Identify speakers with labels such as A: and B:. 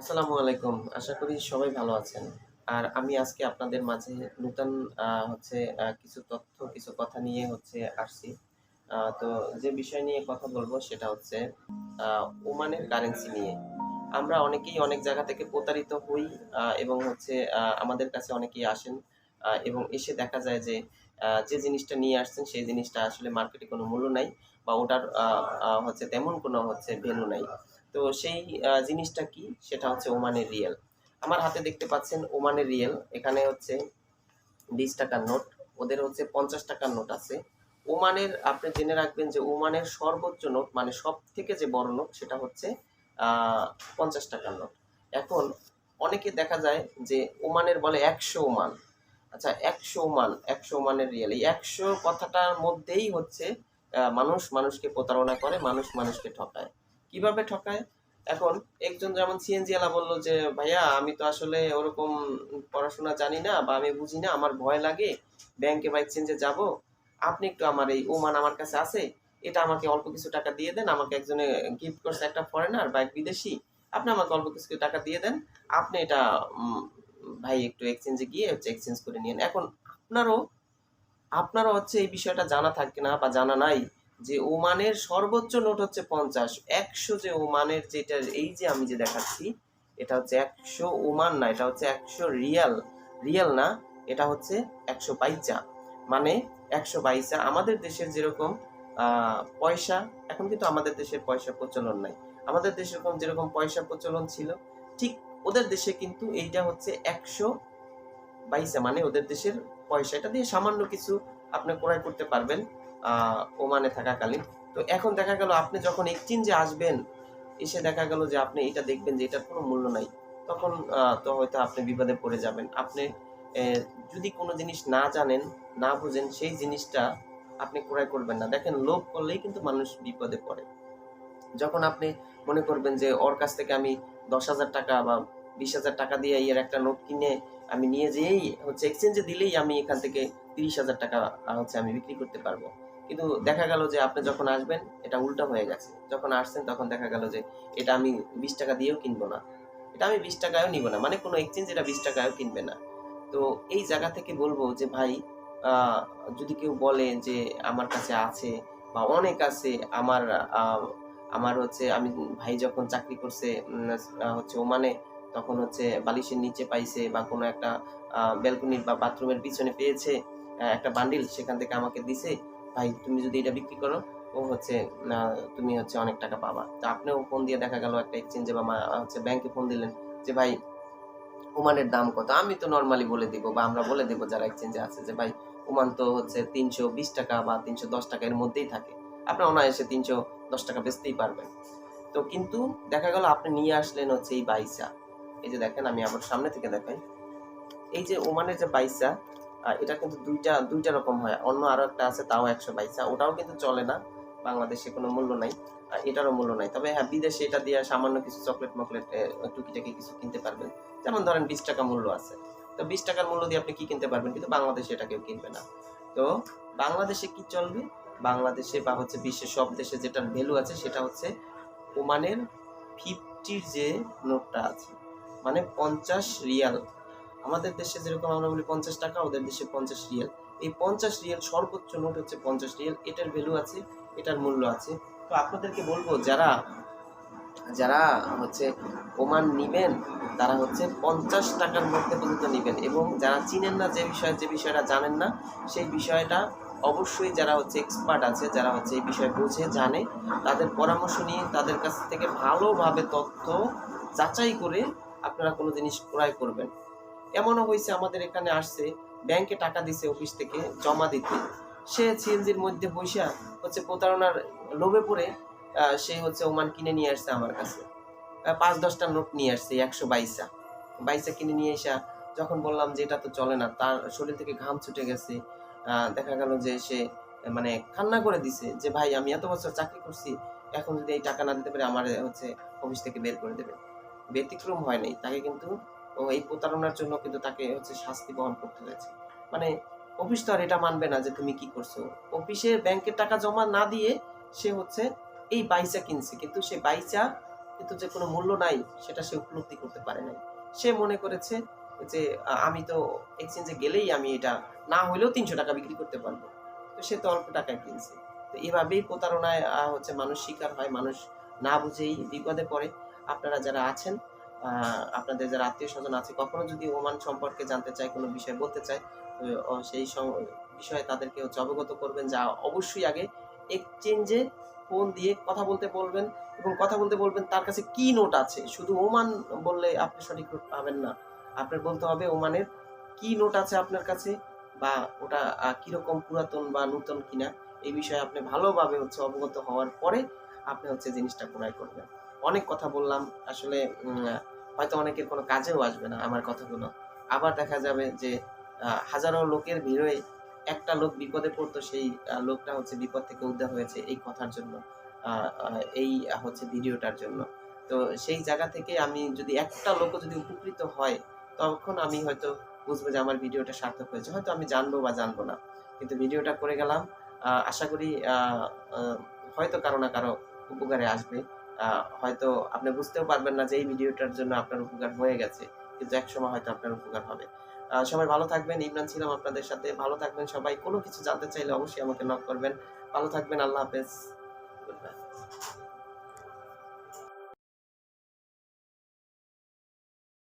A: আসসালামু আলাইকুম। আশা করি সবাই ভালো আছেন। আর আমি আজকে আপনাদের মাঝে নূতন হচ্ছে কিছু তথ্য, কিছু কথা নিয়ে হচ্ছে আসছি। তো যে বিষয় নিয়ে কথা বলব সেটা হচ্ছে ওমানের কারেন্সি নিয়ে। আমরা অনেকেই অনেক জায়গা থেকে প্রতারিত হই এবং হচ্ছে আমাদের কাছে অনেকেই আসেন এবং এসে দেখা যায় যে যে জিনিসটা নিয়ে আসছেন সেই জিনিসটা আসলে মার্কেটে কোনো মূল্য নাই বা ওটার হচ্ছে তেমন কোনো হচ্ছে ভ্যালু নাই। তো সেই জিনিসটা কি? সেটা হচ্ছে ওমানের রিয়েল আমার হাতে দেখতে পাচ্ছেন ওমানের রিয়েল এখানে হচ্ছে বিশ টাকার নোট, ওদের হচ্ছে পঞ্চাশ টাকার নোট আছে। ওমানের আপনি জেনে রাখবেন যে ওমানের সর্বোচ্চ নোট মানে সব থেকে যে বড় নোট সেটা হচ্ছে পঞ্চাশ টাকার নোট। এখন অনেকে দেখা যায় যে ওমানের বলে ১০০ ওমান। আচ্ছা ১০০ ওমান, ১০০ ওমানের রিয়েল এই ১০০ কথাটার মধ্যেই হচ্ছে মানুষ মানুষকে প্রতারণা করে, মানুষ মানুষকে ঠকায়। কীভাবে ঠকায়? এখন একজন যেমন সিএনজিওয়ালা বলল যে, "ভাইয়া আমি তো আসলে ওরকম পড়াশোনা জানি না বা আমি বুঝি না, আমার ভয় লাগে। ব্যাংকে বা এক্সচেঞ্জে যাব আপনি একটু আমার এই ওমান আমার কাছে আছে। এটা আমাকে অল্প কিছু টাকা দিয়ে দেন। আমাকে একজনে গিফট করছে একটা ফরেনার বা এক বিদেশি আপনি আমাকে অল্প কিছু টাকা দিয়ে দেন। আপনি এটা ভাই একটু এক্সচেঞ্জে গিয়ে হচ্ছে এক্সচেঞ্জ করে নিন এখন আপনারও আপনারও হচ্ছে এই বিষয়টা জানা থাকে না বা জানা নাই যে ওমানের সর্বোচ্চ নোট হচ্ছে ৫০। ১০০ যে ওমানের যেটা এই যে আমি যে দেখাচ্ছি, এটা হচ্ছে ১০০ ওমান না, এটা হচ্ছে ১০০ রিয়াল। রিয়াল না, এটা হচ্ছে ১০০ পাইচা। মানে ১০০ পাইসা আমাদের দেশের যেরকম পয়সা, এখন কিন্তু আমাদের দেশের পয়সা প্রচলন নাই। আমাদের দেশে এরকম যেরকম পয়সা প্রচলন ছিল, ঠিক ওদের দেশে কিন্তু এইটা হচ্ছে ১০০ পাইসা মানে ওদের দেশের পয়সা। এটা দিয়ে সামান্য কিছু আপনি ক্রয় করতে পারবেন ওমানে থাকাকালীন। তো এখন দেখা গেল আপনি যখন এক্সচেঞ্জে আসবেন, এসে দেখা গেল যে আপনি এটা দেখবেন যে এটার কোনো মূল্য নাই। তখন তো হয়তো আপনি বিপদে পড়ে যাবেন। আপনি যদি কোনো জিনিস না জানেন, না বুঝেন সেই জিনিসটা আপনি ক্রয় করবেন না। দেখেন লোভ করলেই কিন্তু মানুষ বিপদে পড়ে। যখন আপনি মনে করবেন যে ওর কাছ থেকে আমি ৳১০,০০০ বা ৳২০,০০০ দিয়ে এর একটা নোট কিনে আমি নিয়ে যেয়েই হচ্ছে এক্সচেঞ্জে দিলেই আমি এখান থেকে তিরিশ হাজার টাকা হচ্ছে আমি বিক্রি করতে পারব। কিন্তু দেখা গেল যে আপনি যখন আসবেন, এটা উল্টা হয়ে গেছে। যখন আসছেন, তখন দেখা গেল যে এটা আমি ৳২০ দিয়েও কিনবো না। এটা আমি ৳২০ য়ও নিবো না। মানে কোনো এক্সচেঞ্জ এটা ৳২০ য়ও কিনবে না। তো এই জায়গা থেকে বলব যে, ভাই যদি কেউ বলে যে, আমার কাছে আছে বা অনেক আছে, আমার আমার হচ্ছে, আমি, ভাই যখন চাকরি করছে হচ্ছে ওমানে, তখন হচ্ছে বালিশের নিচে পাইছে বা কোনো একটা ব্যালকনির বা বাথরুমের পিছনে পেয়েছে একটা বান্ডিল সেখান থেকে আমাকে দিছে। ভাই তুমি যদি এটা বিক্রি করো, ও হচ্ছে আ তুমি হচ্ছে অনেক টাকা পাবা। তো আপনিও ফোন দিয়ে দেখা গেল একটা এক্সচেঞ্জে বা হচ্ছে ব্যাংকে ফোন দিলেন যে, ভাই, ওমানের দাম কত? আমি তো নরমালি বলে দিব বা আমরা বলে দিব যারা এক্সচেঞ্জে আছে যে, ভাই, ওমান তো হচ্ছে ৳৩২০ বা ৳৩১০ এর মধ্যেই থাকে। আপনি অনায়াসে ৳৩১০ বেচতেই পারবেন। তো কিন্তু দেখা গেল আপনি নিয়ে আসলেন হচ্ছে এই বাইসা। এই যে দেখেন, আমি আবার সামনে থেকে দেখাই। এই যে ওমানের যে বাইসা এটা কিন্তু দুইটা দুইটা রকম হয়। অন্য আরও একটা আছে তাও ১০০ বাইসা। ওটাও কিন্তু চলে না। বাংলাদেশে কোনো মূল্য নাই। এটারও মূল্য নাই। তবে হ্যাঁ, বিদেশে এটা দিয়ে সামান্য কিছু চকলেট-মকলেট এ টুকিটাকি কিছু কিনতে পারবেন। যেমন ধরেন ৳২০ মূল্য আছে। তো বিশ টাকার মূল্য দিয়ে আপনি কি কিনতে পারবেন? কিন্তু বাংলাদেশে এটা কেউ কিনবে না। তো বাংলাদেশে কি চলবে? বাংলাদেশে বা হচ্ছে বিশ্বের সব দেশে যেটার ভ্যালু আছে সেটা হচ্ছে ওমানের 50 র যে নোটটা আছে। মানে ৫০ রিয়াল। আমাদের দেশে যেরকম আমরা বলি ৳৫০ ওদের দেশে ৫০ রিয়াল। এই ৫০ রিয়াল সর্বোচ্চ নোট হচ্ছে ৫০ রিয়াল। এটার ভ্যালু আছে, এটার মূল্য আছে। তো আপনাদেরকে বলব যারা, যারা হচ্ছে ওমান নিবেন তারা হচ্ছে পঞ্চাশ টাকার মধ্যে পর্যন্ত নিবেন এবং যারা চিনেন না যে বিষয়ে যে বিষয়টা জানেন না সেই বিষয়টা অবশ্যই যারা হচ্ছে এক্সপার্ট আছে, যারা হচ্ছে এই বিষয়ে বোঝে, জানে তাদের পরামর্শ নিয়ে তাদের কাছ থেকে ভালোভাবে তথ্য যাচাই করে আপনারা কোনো জিনিস ক্রয় করবেন। এমনও হইছে আমাদের এখানে আসছে ব্যাংকে টাকা দিছে অফিস থেকে জমা দিতে। সে সিএনজির মধ্যে বইসা হচ্ছে প্রতারণার লোভে পড়ে সে হচ্ছে ওমান কিনে নিয়ে আসছে আমার কাছে। আ ৫-১০ নোট নিয়ে আসছে ১০০ বাইসা। বাইসা কিনে নিয়ে আইসা যখন বললাম যে এটা তো চলে না, তার শরীর থেকে ঘাম ছুটে গেছে। দেখা গেল যে সে মানে কান্না করে দিছে যে, "ভাই আমি এত বছর চাকরি করছি। এখন যদি এই টাকা না দিতে পারি আমার হচ্ছে অফিস থেকে বের করে দেবে।" ব্যতিক্রম হয় নাই। তাকে কিন্তু ও এই প্রতারণার জন্য কিন্তু তাকে হচ্ছে শাস্তি বহন করতে হয়েছে। মানে অফিস তো আর এটা মানবে না যে তুমি কি করছ। অফিসে ব্যাংকের টাকা জমা না দিয়ে সে হচ্ছে এই বাইচা কিনছে। কিন্তু সে বাইচা কিন্তু যে কোনো মূল্য নাই, সেটা সে উপলব্ধি করতে পারে নাই সে মনে করেছে যে আমি তো এক্সচেঞ্জে গেলেই আমি এটা না হলেও তিনশো টাকা বিক্রি করতে পারব তো সে তো অল্প টাকায় কিনছে তো এভাবেই প্রতারণায় হচ্ছে মানুষ শিকার হয় মানুষ না বুঝেই বিপদে পড়ে আপনারা যারা আছেন আপনাদের যারা আত্মীয় স্বজন আছে, কখনো যদি ওমান সম্পর্কে জানতে চায়, কোনো বিষয় বলতে চায় সেই বিষয়ে তাদেরকে হচ্ছে অবগত করবেন। যা অবশ্যই আগে এক্সচেঞ্জে ফোন দিয়ে কথা বলতে বলবেন এবং কথা বলতে বলবেন তার কাছে কি নোট আছে? শুধু ওমান বললে আপনি সঠিক নোট পাবেন না। আপনার বলতে হবে ওমানের কি নোট আছে আপনার কাছে বা ওটা কীরকম পুরাতন বা নূতন কিনা, এই বিষয়ে আপনি ভালোভাবে হচ্ছে অবগত হওয়ার পরে আপনি হচ্ছে জিনিসটা ক্রয় করবেন। অনেক কথা বললাম, আসলে হয়তো অনেকের কোনো কাজেও আসবে না আমার কথাগুলো। আবার দেখা যাবে যে হাজারো লোকের ভিড়ে একটা লোক বিপদে পড়তো, সেই লোকটা হচ্ছে বিপদ থেকে উদ্ধার হয়েছে এই কথার জন্য এই হচ্ছে ভিডিওটার জন্য। তো সেই জায়গা থেকে আমি যদি একটা লোকও যদি উপকৃত হয়, তখন আমি হয়তো বুঝব যে আমার ভিডিওটা সার্থক হয়েছে। হয়তো আমি জানব বা জানব না। কিন্তু ভিডিওটা করে গেলাম আশা করি হয়তো কারও না কারও উপকারে আসবে। হয়তো আপনি বুঝতেও পারবেন না যে এই ভিডিওটার জন্য আপনার উপকার হয়ে গেছে, কিন্তু এক সময় হয়তো আপনার উপকার হবে। সবাই ভালো থাকবেন, ইমরান ছিলাম আপনাদের সাথে। ভালো থাকবেন সবাই। কোনো কিছু জানতে চাইলে অবশ্যই আমাকে নক করবেন। ভালো থাকবেন, আল্লাহ হাফেজ। গুড